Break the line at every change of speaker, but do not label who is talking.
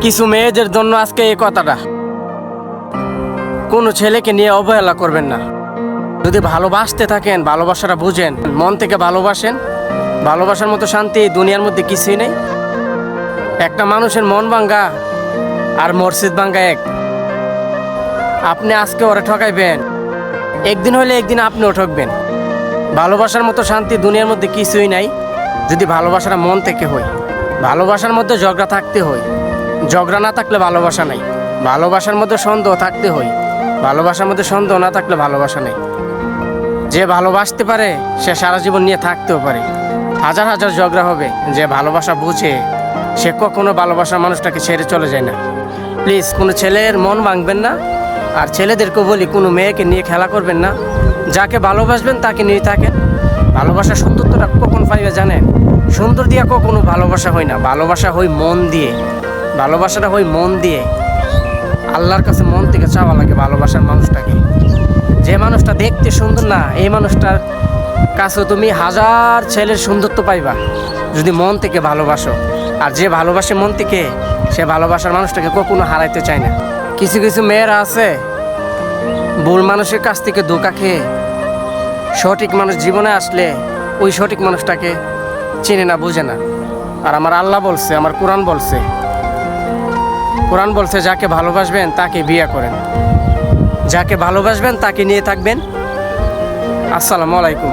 কিছু মেয়েদের জন্য আজকে এই কথাটা। কোনো ছেলেকে নিয়ে অবহেলা করবেন না। যদি ভালোবাসতে থাকেন, ভালোবাসাটা বুঝেন, মন থেকে ভালোবাসেন, ভালোবাসার মতো শান্তি দুনিয়ার মধ্যে কিছুই নেই। একটা মানুষের মন ভাঙ্গা আর মসজিদ ভাঙ্গা এক। আপনি আজকে ওরা ঠকাইবেন। একদিন হলে একদিন আপনিও ঠকবেন। ভালোবাসার মতো শান্তি দুনিয়ার মধ্যে কিছুই নাই। যদি ভালোবাসাটা মন থেকে হয়। ভালোবাসার মধ্যে ঝগড়া থাকতে হয়। ঝগড়া না থাকলে ভালোবাসা নাই। ভালোবাসার মধ্যে সন্দেহ থাকতে হয়। ভালোবাসার মধ্যে সন্দেহ না থাকলে ভালোবাসা নেই। যে ভালোবাসতে পারে, সে সারা জীবন নিয়ে থাকতেও পারে। হাজার হাজার ঝগড়া হবে। যে ভালোবাসা বুঝে, সে কখনো ভালোবাসার মানুষটাকে ছেড়ে চলে যায় না। প্লিজ, কোনো ছেলের মন ভাঙবেন না। আর ছেলেদেরকে বলি, কোনো মেয়েকে নিয়ে খেলা করবেন না। যাকে ভালোবাসবেন, তাকে নিয়ে থাকেন। ভালোবাসার সৌন্দর্যটা কখন পাইবে জানেন? সুন্দর দিয়া কখনো ভালোবাসা হয় না। ভালোবাসা হয় মন দিয়ে। ভালোবাসাটা হয় মন দিয়ে। আল্লাহর কাছে মন থেকে চাওয়া লাগে ভালোবাসার মানুষটাকে। যে মানুষটা দেখতে সুন্দর না, এই মানুষটার কাছে তুমি হাজার ছেলের সুন্দরত্ব পাইবা, যদি মন থেকে ভালোবাসো। আর যে ভালোবাসে মন থেকে, সে ভালোবাসার মানুষটাকে কখনো হারাইতে চায় না। কিছু কিছু মেয়েরা আছে, ভুল মানুষের কাছ থেকে ধোকা খেয়ে সঠিক মানুষ জীবনে আসলে ওই সঠিক মানুষটাকে চিনে না, বুঝে না। আর আমার আল্লাহ বলছে, আমার কোরআন বলছে কোরআন বলছে যাকে ভালোবাসবেন তাকে বিয়ে করেন। যাকে ভালোবাসবেন তাকে নিয়ে থাকবেন। আসসালামু আলাইকুম।